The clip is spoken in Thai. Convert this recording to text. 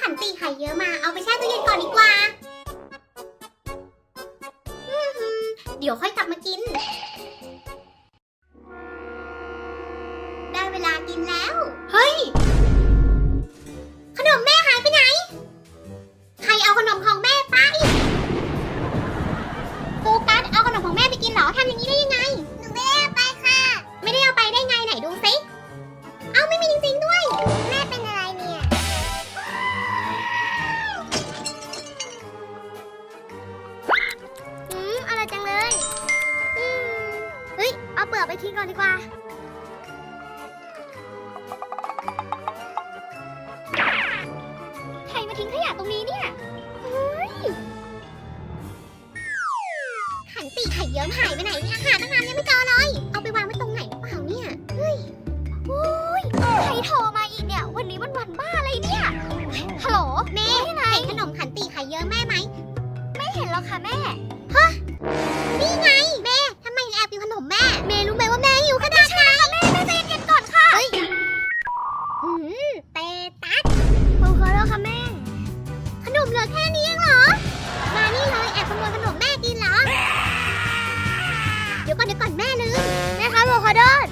ขันตีไข่เยอะมา เอาไปแช่ตู้เย็นก่อนดีกว่าอืมหืมเดี๋ยวค่อยกลับมากิน ได้เวลากินแล้ว เฮ้ย ไปทิ้งก่อนดีกว่า ใครมาทิ้งขยะตรงนี้เนี่ยเฮ้ยขันตีไข่เยิ้มหายไปไหนเนี่ยหาตั้งนานยังไม่เจอเลย เอาไปวางไว้ตรงไหนหรือเปล่าเนี่ย เฮ้ยโอ้ยใครโทรมาอีกเนี่ย วันนี้มันวันบ้าอะไรเนี่ย ฮัลโหลแม่เห็นขนมขันตีไข่เยิ้มแม่ไหม ไม่เห็นหรอกค่ะแม่ ฮะ อืมเตตัสขอโทษค่ะแม่ ขนมเหลือแค่นี้เองเหรอ มานี่เลยแอบขโมยขนมแม่กินเหรอ เดี๋ยวก่อนเดี๋ยวก่อนแม่ลืมแม่คะบอกขอโทษ